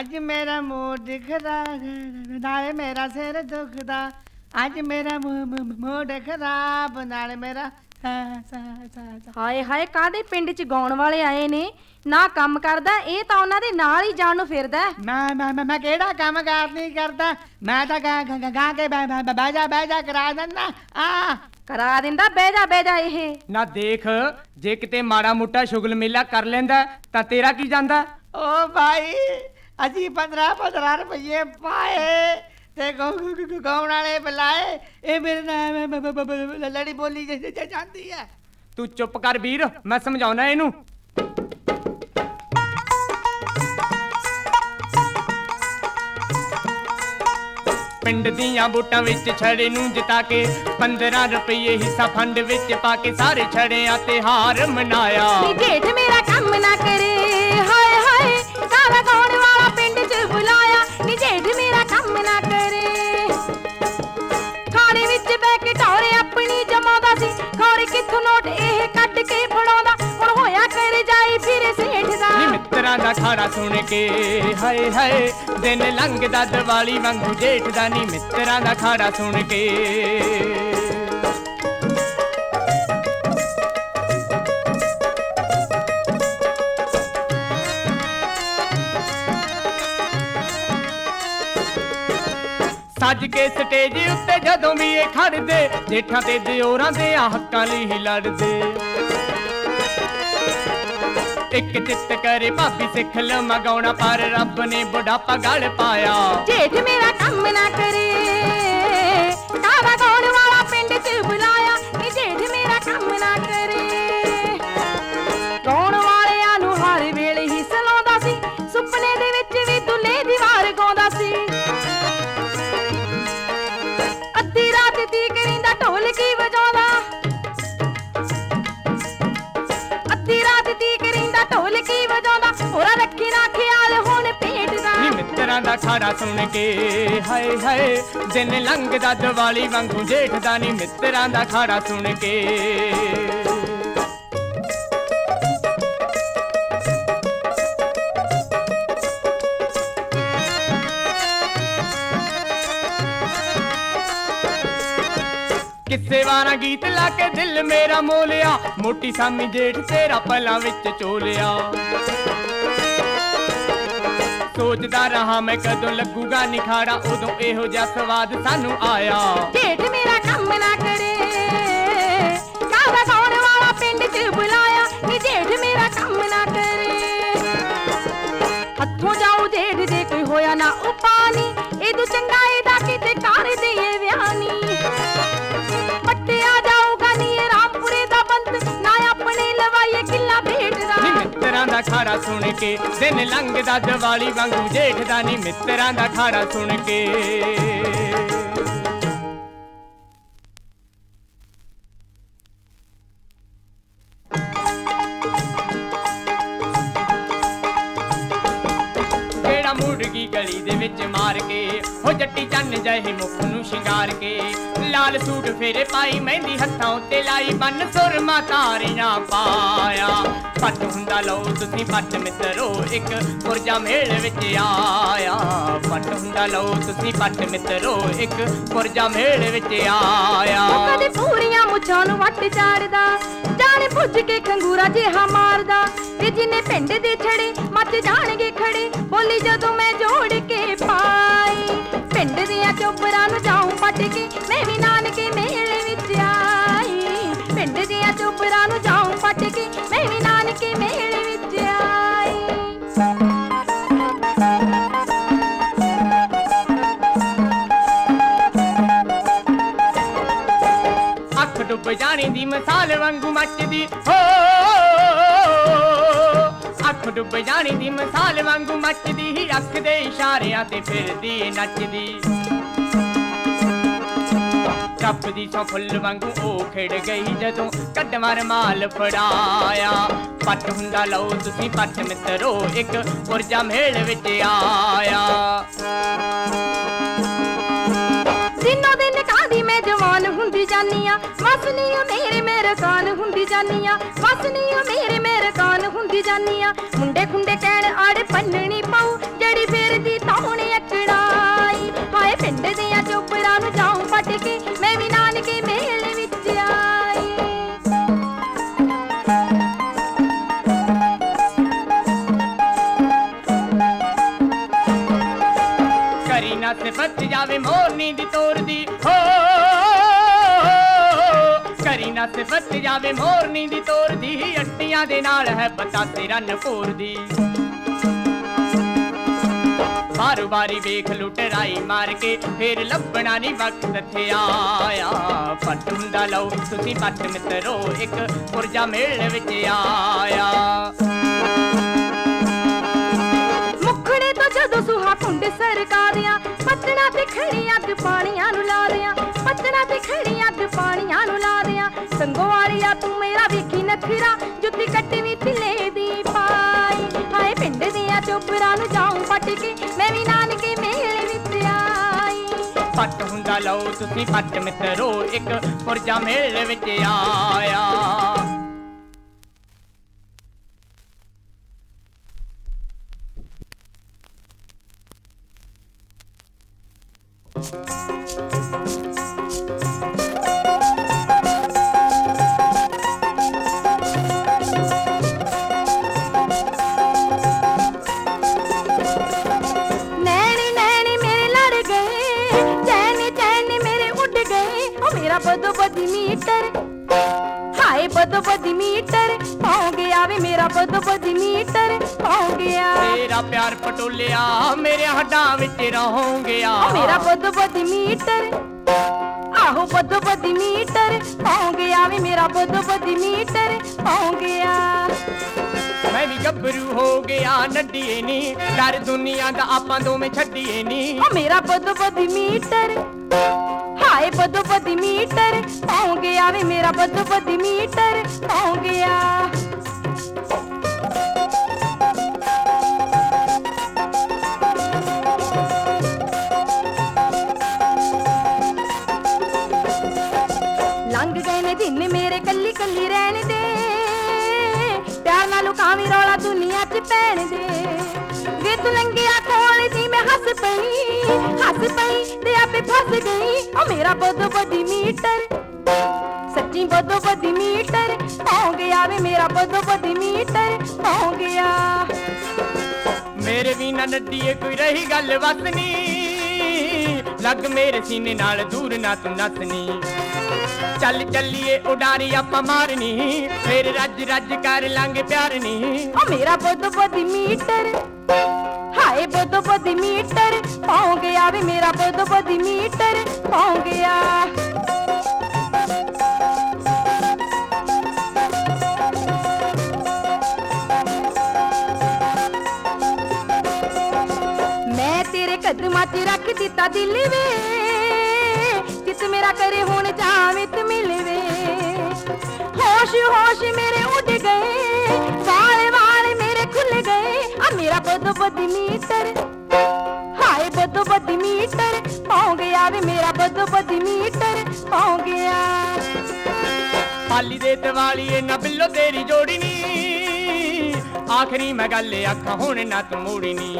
ਅੱਜ ਮੇਰਾ ਮੂੰਹ ਦਿਖਦਾ ਨਾਲੇ ਮੇਰਾ ਸਿਰ ਦੁਖਦਾ। ਅੱਜ ਮੇਰਾ ਮੂੰਹ ਖਰਾਬ ਨਾਲੇ ਮੇਰਾ ਹਾਏ ਹਾਏ ਕਾਦੇ ਪਿੰਡ 'ਚ ਗਾਉਣ ਵਾਲੇ ਆਏ ਨੇ? ਨਾ ਕੰਮ ਕਰਦਾ ਇਹ ਤਾਂ ਉਹਨਾਂ ਦੇ ਨਾਲ ਹੀ ਜਾਣ ਨੂੰ ਫਿਰਦਾ। ਮੈਂ ਮੈਂ ਮੈਂ- ਕਿਹੜਾ ਕੰਮ ਕਾਰ ਨਹੀਂ ਕਰਦਾ? ਮੈਂ ਤਾਂ ਗਾ ਗਾ- ਗਾ ਕੇ ਬਹਿ ਜਾ ਬਹਿ ਜਾ ਕਰਾ ਦਿੰਦਾ। ਆ। ਕਰਾ ਦਿੰਦਾ ਬਹਿ ਜਾ ਬਹਿ ਜਾ ਇਹ। ਨਾ ਦੇਖ ਜੇ ਕਿਤੇ ਮਾੜਾ ਮੋਟਾ ਸ਼ੁਗਲ ਮੇਲਾ ਕਰ ਲੈਂਦਾ ਤਾਂ ਤੇਰਾ ਕੀ ਜਾਂਦਾ? ਓ ਭਾਈ ਅਸੀਂ 15 15 ਰੁਪਏ ਪਾਏ ਤੇ ਗਾਉ- ਗਾਉ- ਗਾਉਣ ਵਾਲੇ ਬੁਲਾਏ। ਇਹ ਮੇਰੇ ਬ- ਲੜੀ ਬੋਲੀ ਜ- ਜ- ਜਾਂਦੀ ਹੈ। ਤੂੰ ਚੁੱਪ ਕਰ ਵੀਰ ਮੈਂ ਸਮਝਾਉਣਾ ਇਹਨੂੰ। ਪਿੰਡ ਦੀਆਂ ਵੋਟਾਂ ਵਿੱਚ ਛੜੇ ਨੂੰ ਜਿਤਾ ਕੇ 15 ਰੁਪਏ ਹਿੱਸਾ ਫੰਡ ਵਿੱਚ ਪਾ ਕੇ ਸਾਰੇ ਛੜਿਆਂ ਤੇ ਹਾਰ ਮਨਾਇਆ। ਨੀ ਜੇਠ ਮੇਰਾ ਕੰਮ ਨਾ ਕਰੇ। ਮਿੱਤਰਾਂ ਸੁਣ ਕੇ। ਹਾਏ ਹਾਏ, ਦਿਨ ਲੰਘਦਾ ਦੀਵਾਲੀ ਵਾਂਗੂ ਜੇਠ ਦਾ ਨੀ ਮਿੱਤਰਾਂ ਦਾ ਖਾੜਾ ਸੁਣ ਕੇ। ਸੱਜ ਕੇ ਸਟੇਜ ਉੱਤੇ ਜਦੋਂ ਵੀ ਇਹ ਖੜਦੇ, ਜੇਠਾਂ ਤੇ ਦਿਓਰਾਂ ਦੇ ਆ ਹੱਕਾਂ ਲਈ ਹੀ ਲੜਦੇ। ਇੱਕ ਚਿੱਤ ਕਰੇ ਭਾਬੀ ਸਿੱਖ ਲਵਾਂ, ਗਾਉਣਾ ਪਰ ਰੱਬ ਨੇ ਬੁਢਾਪਾ ਗਲ ਪਾਇਆ। ਜੇਠ ਮੇਰਾ ਕੰਮ ਨਾ ਕਰੇ। ਦਾ ਨੀ ਦਾ ਖਾੜਾ ਸੁਣ ਕੇ। ਹਾਏ ਹਾਏ ਦਿਨ ਲੰਘਦਾ ਦੀਵਾਲੀ ਵਾਂਗੂ, ਜੇਠ ਦਾ ਨੀ ਮਿੱਤਰਾਂ ਦਾ ਖਾੜਾ ਸੁਣ ਕੇ। ਕਿੱਸੇ ਵਾਰਾ ਗੀਤ ਲਾ ਕੇ ਦਿਲ ਮੇਰਾ ਮੋਲਿਆ ਮੋਟੀ ਸਾਮੀ ਜੇਠ ਤੇਰਾ ਪਲਾਂ ਵਿੱਚ ਚੋਲਿਆ। ਸੋਚਦਾ ਰਹਾ ਮੈਂ ਕਦੋਂ ਲੱਗੂਗਾ ਨਿਖਾੜਾ ਉਦੋਂ ਇਹੋ ਜਿਹਾ ਸਵਾਦ ਸਾਨੂੰ ਆਇਆ। ਜੇਠ ਮੇਰਾ ਕੰਮ ਨਾ ਕਰੇ। ਕਾਵਾ ਗਾਉਣ ਵਾਲਾ ਪਿੰਡ 'ਚ ਬੁਲਾਇਆ, ਨੀ ਜੇਠ ਮੇਰਾ ਕੰਮ ਨਾ ਕਰੇ। ਹੱਥੋਂ ਜਾਊ ਜੇਠ ਦੇ ਕੋਈ ਹੋਇਆ ਨਾ ਉਪਾਨੀ ਕੇ। ਦਿਨ ਲੰਘਦਾ ਦੀਵਾਲੀ ਵਾਂਗੂ ਜੇਠ ਦਾ ਨੀ ਮਿੱਤਰਾਂ ਦਾ ਖਾਰਾ ਸੁਣ ਕੇ। ਦੇ ਵਿੱਚ ਮਾਰ ਕੇ ਹੋ ਜੱਟੀ ਚੰਨ ਜਹੇ ਮੁਖ ਨੂੰ ਸ਼ਿੰਗਾਰ ਕੇ। ਲਾਲ ਸੂਟ ਫੇਰੇ ਪਾਈ, ਮਹਿੰਦੀ ਹੱਥਾਂ ਉੱਤੇ ਲਾਈ, ਬੰਨ ਸੁਰਮਾ ਤਾਰੀਆਂ ਪਾਇਆ। ਪੱਟ ਹੁੰਦਾ ਲਓ ਤੁਸੀਂ ਪੱਟ ਮਿੱਤਰੋ, ਇੱਕ ਪੁਰਜਾ ਮੇਲ ਵਿੱਚ ਆਇਆ। ਪੱਟ ਹੁੰਦਾ ਲਓ ਤੁਸੀਂ ਪੱਟ ਮਿੱਤਰੋ, ਇੱਕ ਪੁਰਜਾ ਮੇਲ ਵਿੱਚ ਆਇਆ। ਕਦੇ ਪੂਰੀਆਂ ਮੁੱਛਾਂ ਨੂੰ ਵੱਟ ਚਾੜਦਾ, ਜਾਣੇ ਪੁੱਜ ਕੇ ਖੰਗੂਰਾ ਜਿਹਾ ਮਾਰਦਾ। ਤੇ ਜਿੰਨੇ ਪਿੰਡ ਦੇ ਛੜੇ ਮੱਚ ਜਾਣਗੇ ਖੜੇ, ਬੋਲੀ ਜਦੋਂ ਮੈਂ ਜੋੜ ਕੇ ਕੇ ਵੀ ਨਾਨਕੇ ਮੇਲੇ ਵਿੱਚ ਆਈ। ਪਿੰਡ ਦੀਆਂ ਚੋਬਰਾਂ ਨੂੰ ਜਾਉਂ ਪੱਟ ਕੇ ਮੈਂ ਵੀ ਨਾਨਕੇ ਮੇਲੇ ਵਿੱਚ ਆਈ। ਅੱਖ ਡੁੱਬ ਜਾਣੀ ਦੀ ਮਿਸਾਲ ਵਾਂਗੂ ਮੱਚਦੀ, ਹੋ। ਅੱਖ ਡੁੱਬ ਜਾਣੀ ਦੀ ਮਿਸਾਲ ਵਾਂਗੂ ਮੱਚਦੀ ਹੀ ਅੱਖ ਦੇ ਇਸ਼ਾਰਿਆਂ ਤੇ ਫਿਰਦੀ, ਨੱਚਦੀ। ਕੱਪ ਦੀ ਫੁੱਲ ਵਾਂਗੂ ਉਹ ਖਿੜ ਗਈ ਜਦੋਂ ਕੱਢਵਾਰ ਮਾਲ ਫੜਾਇਆ। ਪੱਟ ਹੁੰਦਾ ਲਓ ਤੁਸੀਂ ਪੱਟ ਮਿੱਤਰੋ, ਇੱਕ ਪੁਰਜਾ ਮੇਲ ਵਿੱਚ ਆਇਆ। ਦਿਨੋ ਦਿਨ ਕਾਦੀ ਮੈਂ ਜਵਾਨ ਹੁੰਦੀ ਜਾਨੀ ਆ। ਮਸਨੀ ਓ ਮੇਰੇ ਮੇਰੇ ਕਾਨ ਹੁੰਦੀ ਜਾਨੀ ਆ। ਮਸਨੀ ਓ ਮੇਰੇ ਮੇਰੇ ਕਾਨ ਹੁੰਦੀ ਜਾਨੀ ਆ। ਮੁੰਡੇ ਖੁੰਡੇ ਕਹਿਣ ਆੜੇ ਪੰਨਣੀ ਪਾਉ, ਜਿਹੜੀ ਤੁਰੀ ਫਿਰਦੀ ਅਕੜਾਈ ਹਾਏ ਪਿੰਡ ਦੀਆਂ ਚੋਪੜਾਂ ਨੂੰ ਜਾਉਂ ਪਟ ਕੇ ਸਿਫਤ ਜਾਵੇ ਮੋਰਨੀ ਦੀ ਤੋਰਦੀ ਅੱਟੀਆਂ ਦੇ ਨਾਲ ਹੈ ਬਤਾਸੇ ਰੰਨ ਭੋਰਦੀ ਬਾਰੂ ਬਾਰੀ ਵੇਖ ਲੁਟਰਾਈ ਮਾਰ ਕੇ, ਫੇਰ ਲੱਭਣਾ ਨਹੀਂ ਵਕਤ ਤੇ ਆਇਆ। ਪੱਟ ਹੁੰਦਾ ਲਓ, ਤੁਸੀਂ ਪੱਟ ਮਿੱਤਰੋ, ਇੱਕ ਪੁਰਜਾ ਮੇਲ ਵਿੱਚ ਆਇਆ। ਮੁਖੜੇ ਤੋਂ ਜਦੋਂ ਸੁਹਾ ਕੁੰਡ ਸਰਕਾ ਪੱਤਣਾ ਤੇ ਖੜੀਆਂ ਅੱਗ ਪਾਣੀਆਂ ਨੂੰ ਲਾ ਦਿਆਂ ਪੱਤਣਾ ਤੇ ਖੜੀ ਵੇਖੀ ਨਖਰਾ ਜੁੱਤੀ ਕੱਟਵੀਂ ਥਿਲੇ ਦੀ ਪਾਈ ਹਾਏ, ਪਿੰਡ ਦੀਆਂ ਚੋਪੜਾਂ ਨੂੰ ਜਾਉਂ ਪਟ ਕੇ, ਮੈਂ ਵੀ ਨਾਨਕੇ ਮੇਲੇ ਵਿੱਚ ਆਈ। ਪੱਟ ਹੁੰਦਾ ਲਓ, ਤੁਸੀਂ ਪੱਟ ਮਿੱਤਰੋ, ਇੱਕ ਪੁਰਜਾ ਮੇਲ ਵਿੱਚ ਆਇਆ। ਨੈਣੀ ਗਏ ਉਹ ਮੇਰਾ ਬਦੋ ਬਦੀ ਮੀਟਰ ਹਾਏ ਬਦੋ ਬਦੀ ਮੀਟਰ ਪਹੁੰ ਗਿਆ ਵੇ ਮੇਰਾ ਬਦੋ ਬਦੀ ਮੀਟਰ ਪਹੁੰ ਗਿਆ ਤੇਰਾ ਪਿਆਰ ਪਟੋਲਿਆ ਮੇਰੇ ਹੱਡਾਂ ਵਿੱਚ ਰਹੋਂਗਿਆ ਉਹ ਮੇਰਾ ਬਦੋ ਬਦੀ ਮੀਟਰ ਆਹੋ ਬਦੋ ਬਦੀ ਮੀਟਰ ਪਹੁੰ ਗਿਆ ਵੇ ਮੇਰਾ ਬਦੋ ਬਦੀ ਮੀਟਰ ਪਹੁੰ ਗਿਆ ਮੈਂ ਵੀ ਗੱਭਰੂ ਹੋ ਗਿਆ ਨੱਡੀਏ ਨੀ ਡਰ ਦੁਨੀਆ ਦਾ ਆਪਾਂ ਦੋਵੇਂ ਛੱਡੀਏ ਨੀ ਉਹ ਮੇਰਾ ਬਦੋ ਬਦੀ ਮੀਟਰ ਹਾਏ ਬਦੋ ਬਦੀ ਮੀਟਰ ਪਹੁੰ ਗਿਆ ਵੇ ਮੇਰਾ ਬਦੋ ਬਦੀ ਮੀਟਰ ਪਹੁੰ ਗਿਆ। ਲੰਘ ਗਏ ਨੇ ਦਿਨ ਮੇਰੇ ਕੱਲੀ ਕੱਲੀ ਰਹਿਣ ਦੇ। ਪਿਆਰ ਨਾਲ ਲੁਕਾਵੀਂ ਰੌਲਾ ਦੁਨੀਆ 'ਚ ਪੈਣ ਦੇ। ਵੇ ਤੂੰ ਲੰਘਿਆ ਕੋਲ ਸੀ ਮੈਂ ਹੱਸ ਪਈ ਹੱਸ ਪਈ ਤੇ ਆਪੇ ਫਸ ਗਈ ਓ ਮੇਰਾ ਬਦੋ ਬਦੀ ਮੀਟਰ ਸੱਚੀ ਬਦੋ ਬਦੀ ਮੀਟਰ ਹੋ ਗਿਆ ਵੇ ਮੇਰਾ ਬਦੋ ਬਦੀ ਮੀਟਰ ਹੋ ਗਿਆ ਮੇਰੇ ਵੀ ਨਾ ਨੱਡੀਏ ਕੋਈ ਰਹੀ ਗੱਲ ਵਸਨੀ ਲੱਗ ਮੇਰੇ ਸੀਨੇ ਨਾਲ ਦੂਰ ਨਾ ਤੂੰ ਨਸਨੀ ਚੱਲ ਚੱਲੀਏ ਉਡਾਰੀ ਆਪਾਂ ਮਾਰਨੀ ਫੇਰ ਰੱਜ ਰੱਜ ਕਰ ਲਾਂਗੇ ਪਿਆਰ ਨੀ ਓ ਮੇਰਾ ਬਦੋ ਬਦੀ ਮੀਟਰ ਹਾਏ ਬਦੋ ਬਦੀ ਮੀਟਰ ਹੋ ਗਿਆ ਵੇ ਮੇਰਾ ਬਦੋ ਬਦੀ ਮੀਟਰ ਹੋ ਗਿਆ ਮੈਂ ਤੇਰੇ ਕਦਮਾਂ 'ਚ ਰੱਖ ਦਿੱਤਾ ਦਿਲ ਵੇ ਕਿਸ ਮੇਰਾ ਕਰੇ ਹੁਣ ਜਾਵੇਂ ਤੇ ਮਿਲਵੇ ਹੋਸ਼ ਹੋਸ਼ ਮੇਰੇ ਉੱਡ ਮੇਰਾ ਬਦੋ ਬਦੀ ਮੀਟਰ। ਹਾਏ ਬਦੋ ਬਦੀ ਮੀਟਰ ਪਹੁੰ ਗਿਆ ਵੇ ਮੇਰਾ ਬਦੋ ਬਦੀ ਮੀਟਰ ਪਹੁੰ ਗਿਆ। ਪਾਲੀ ਦੇ ਦਿਵਾਲੀਏ ਨਾ ਬਿੱਲੋ ਤੇਰੀ ਜੋੜੀ ਨੀ। ਆਖਰੀ ਮੈਂ ਗੱਲ ਆਖਾਂ ਹੁਣ ਨਾ ਤੂੰ ਮੋੜੀ ਨੀ।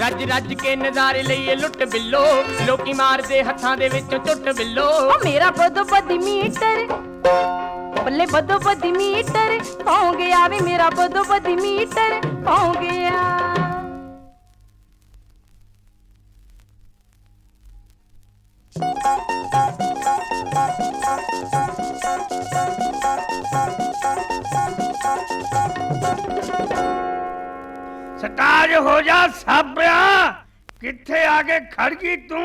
ਰੱਜ ਰੱਜ ਕੇ ਨਜ਼ਾਰੇ ਲਈਏ ਲੁੱਟ ਬਿੱਲੋ। ਲੋਕੀ ਮਾਰਦੇ ਹੱਥਾਂ ਦੇ ਵਿੱਚ ਟੁੱਟ ਬਿੱਲੋ। ਓ ਮੇਰਾ ਬਦੋ ਬਦੀ ਮੀਟਰ ਬੱਲੇ ਬਦੋ ਬਦੀ ਮੀਟਰ ਪਹੁੰ ਗਿਆ ਵੇ ਮੇਰਾ ਬਦੋ ਬਦੀ ਮੀਟਰ ਪਹੁੰ ਗਿਆ। ਸਟਾਰਟ ਹੋ ਜਾ ਸਾਬਿਆ ਕਿੱਥੇ ਆ ਕੇ ਖੜ ਗਈ ਤੂੰ?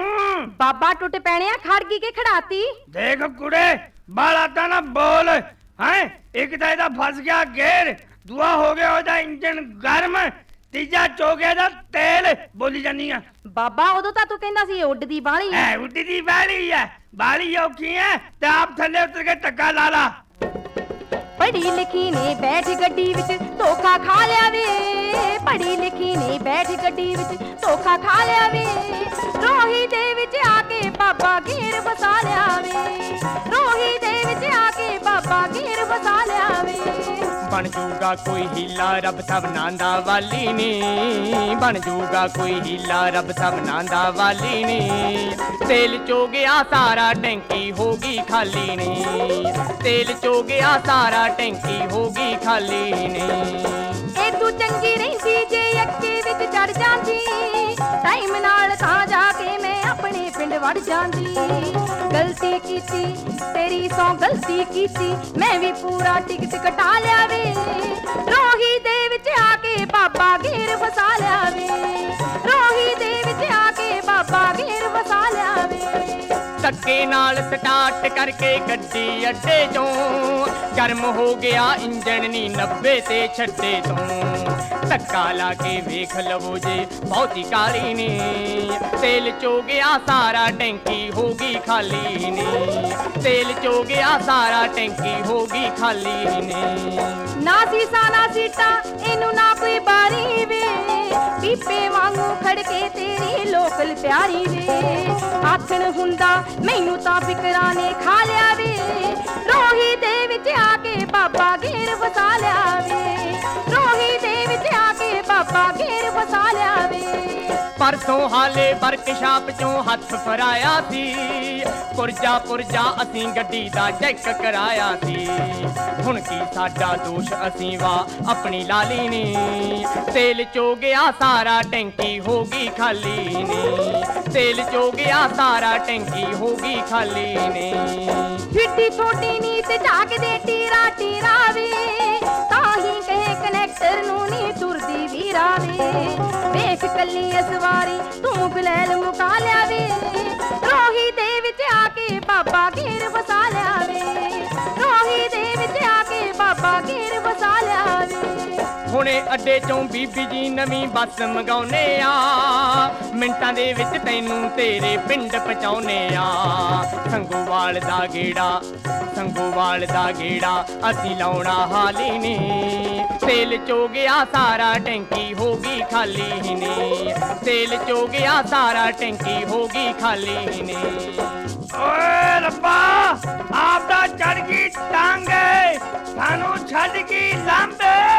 ਬਾਬਾ ਟੁੱਟ ਪੈਣਿਆ ਖੜ ਗਈ ਕੇ ਖੜਾਤੀ? ਦੇਖ ਕੁੜੇ ਬਾਲਾ ਤਾਂ ਨਾ ਬੋਲ। ਹੈ? ਇੱਕ ਤਾਂ ਇਹਦਾ ਫਸ ਗਿਆ ਗੇਰ ਦੂਆ ਹੋ ਗਿਆ ਉਹਦਾ ਇੰਜਨ ਗਰਮ। ਤੀਜਾ ਚੋਗੇ ਦਾ ਤੇਲ ਬੋਲੀ ਜਾਨੀ ਆ। ਬਾਬਾ ਉਦੋਂ ਤਾਂ ਤੂੰ ਕਹਿੰਦਾ ਸੀ ਉੱਡਦੀ ਬਾਹਲੀ ਐ ਉੱਡੀ ਦੀ ਬਾਲੀ ਐ। ਬਾਲੀ ਔਖੀ ਐ ਤੇ ਆਪ ਥੱਲੇ ਉਤਰ ਕੇ ਟੱਕਾ ਲਾ ਲਾ। ਪੜ੍ਹੀ ਲਿਖੀ ਨੇ ਬੈਠ ਗੱਡੀ ਵਿੱਚ ਧੋਖਾ ਖਾ ਲਿਆ ਵੇ। ਪੜ੍ਹੀ ਲਿਖੀ ਨੇ ਬੈਠ ਗੱਡੀ ਵਿੱਚ ਧੋਖਾ ਖਾ ਲਿਆ ਵੇ। ਰੋਹੀ ਦੇ ਵਿੱਚ ਆ ਕੇ ਬਾਬਾ ਘੇਰ ਵਸਾ ਲਿਆ ਵੇ। ਬਣ ਜੂਗਾ ਕੋਈ ਹੀਲਾ, ਰੱਬ ਸਭਨਾਂ ਦਾ ਵਾਲੀ ਨੀ। ਬਣ ਜੂਗਾ ਕੋਈ ਹੀਲਾ, ਰੱਬ ਸਭਨਾਂ ਦਾ ਵਾਲੀ ਨੀ। ਤੇਲ ਚੋ ਗਿਆ ਸਾਰਾ ਟੈਂਕੀ ਹੋ ਗਈ ਖਾਲੀ ਨੀ। ਤੇਲ ਚੋ ਗਿਆ ਸਾਰਾ ਟੈਂਕੀ ਹੋ ਗਈ ਖਾਲੀ ਨੀ। ਇਹ ਤੂੰ ਚੰਗੀ ਰਹਿੰਦੀ ਜੇ ਅੱਕੇ ਵਿੱਚ ਚੜ ਜਾਂਦੀ। ਟਾਈਮ ਨਾਲ ਤਾਂ ਜਾ ਕੇ ਮੈਂ ਆਪਣੇ ਪਿੰਡ ਵੜ ਜਾਂਦੀ। ਗਲਤੀ ਕੀਤੀ, ਤੇਰੀ ਸੌ ਗਲਤੀ ਕੀਤੀ, ਮੈਂ ਵੀ ਪੂਰਾ ਟਿਕਟ ਕਟਾ ਲਿਆ ਵੇ। ਰੋਹੀ ਦੇ ਵਿੱਚ ਆ ਕੇ ਬਾਬਾ ਘੇਰ ਫਸਾ ਲਿਆ ਵੇ। ਰੋਹੀ ਦੇ ਵਿੱਚ ਆ ਕੇ ਬਾਬਾ ਘੇਰ ਫਸਾ ਲਿਆ ਵੇ। ਧੱਕੇ ਨਾਲ ਸਟਾਰਟ ਕਰਕੇ ਗੱਡੀ ਅੱਡੇ ਚੋਂ। ਗਰਮ ਹੋ ਗਿਆ ਇੰਜਣ ਨੀ 90 ਤੇ ਛੱਡੇ ਤੋਂ। ਧੱਕਾ ਲਾ ਕੇ ਵੇਖ ਲਵੋ ਜੇ। ਬਹੁਤੀ ਕਾਲੀ ਨੀ। ਤੇਲ ਚੋ ਗਿਆ ਸਾਰਾ ਟੈਂਕੀ, ਹੋ ਗਈ ਖਾਲੀ ਨੀ। ਤੇਲ ਚੋ ਗਿਆ ਸਾਰਾ ਟੈਂਕੀ, ਹੋ ਗਈ ਖਾਲੀ ਨੀ। ਨਾ ਸੀਸਾ, ਨਾ ਸੀਟਾ, ਇਹਨੂੰ ਨਾ ਕੋਈ ਬਾਰੀ ਵੇ। ਪੀਪੇ ਵਾਂਗੂ ਖੜਕੇ ਤੇਰੀ ਲੋਕਲ ਪਿਆਰੀ ਵੇ। ਆਥਣ ਹੁੰਦਾ, ਮੈਨੂੰ ਤਾਂ ਫਿਕਰਾਂ ਨੇ ਖਾ ਲਿਆ ਵੇ। ਰੋਹੀ ਦੇ ਵਿੱਚ ਆ ਕੇ ਬਾਬਾ ਗੇਰ ਵਸਾ ਲਿਆ ਵੇ। ਪਰਸੋਂ ਹਾਲੇ ਵਰਕਸ਼ਾਪ ਚੋਂ ਹੱਥ ਫਰਾਇਆ ਸੀ। ਪੁਰਜਾ ਪੁਰਜਾ, ਅਸੀਂ ਗੱਡੀ ਦਾ ਚੈੱਕ ਕਰਾਇਆ ਸੀ। ਹੁਣ ਕੀ ਸਾਡਾ ਦੋਸ਼ ਅਸੀਂ ਵਾ ਆਪਣੀ ਲਾਲੀ ਨੀ। ਤੇਲ ਚੋ ਗਿਆ ਸਾਰਾ ਟੈਂਕੀ ਹੋ ਗਈ ਖਾਲੀ ਨੇ। ਤੇਲ ਚੋ ਗਿਆ ਸਾਰਾ ਟੈਂਕੀ ਹੋ ਗਈ ਖਾਲੀ ਨੇ। ਫਿੱਟੀ ਛੋਟੀ ਨੀ ਤੇ ਝਾਕਦੇ ਟੀਰਾ ਟੀਰਾ ਵੇ। ਤਾਂ ਹੀ ਕਹੇ ਕਨੈਕਟਰ ਨੂੰ ਨੀ ਤੁਰਦੀ ਵੀਰਾ ਵੇ। ਕੱਲੀ ਅਸਵਾਰੀ ਤੂੰ ਬਲੈਲ ਮੁਕਾ ਲਿਆ ਵੇ ਰੋਹੀ ਦੇ ਵਿੱਚ ਆ ਕੇ ਬਾਬਾ ਘੇਰ ਵਸਾ ਲਿਆ ਵੇ ਰੋਹੀ ਦੇ ਵਿੱਚ ਆ ਕੇ ਬਾਬਾ ਘੇਰ ਵਸਾ ਲਿਆ ਵੇ ਹੁਣੇ ਅੱਡੇ ਚੋਂ ਬੀਬੀ ਜੀ ਨਵੀਂ ਬੱਸ ਮੰਗਾਉਨੇ ਆ। ਮਿੰਟਾਂ ਦੇ ਵਿੱਚ ਤੈਨੂੰ ਤੇਰੇ ਪਿੰਡ ਪਹੁੰਚਾਉਨੇ ਆ। ਸੰਗੋਵਾਲ ਦਾ ਗੇੜਾ, ਸੰਗੋਵਾਲ ਦਾ ਗੇੜਾ ਅਸੀਂ ਲਾਉਣਾ ਹਾਲੀ ਨੀ। ਸੇਲ ਚੋ ਗਿਆ ਸਾਰਾ ਟੈਂਕੀ ਹੋ ਗਈ ਖਾਲੀ ਹੀ ਨੇ ਸੇਲ ਚੋ ਗਿਆ ਸਾਰਾ ਟੈਂਕੀ ਹੋ ਗਈ ਖਾਲੀ ਨੇ ਓਏ ਰੱਬਾ, ਆਪ ਦਾ ਚੜ ਗਈ ਟਾਂਗੇ, ਸਾਨੂੰ ਛੱਡ ਗਈ ਲੰਬੇ।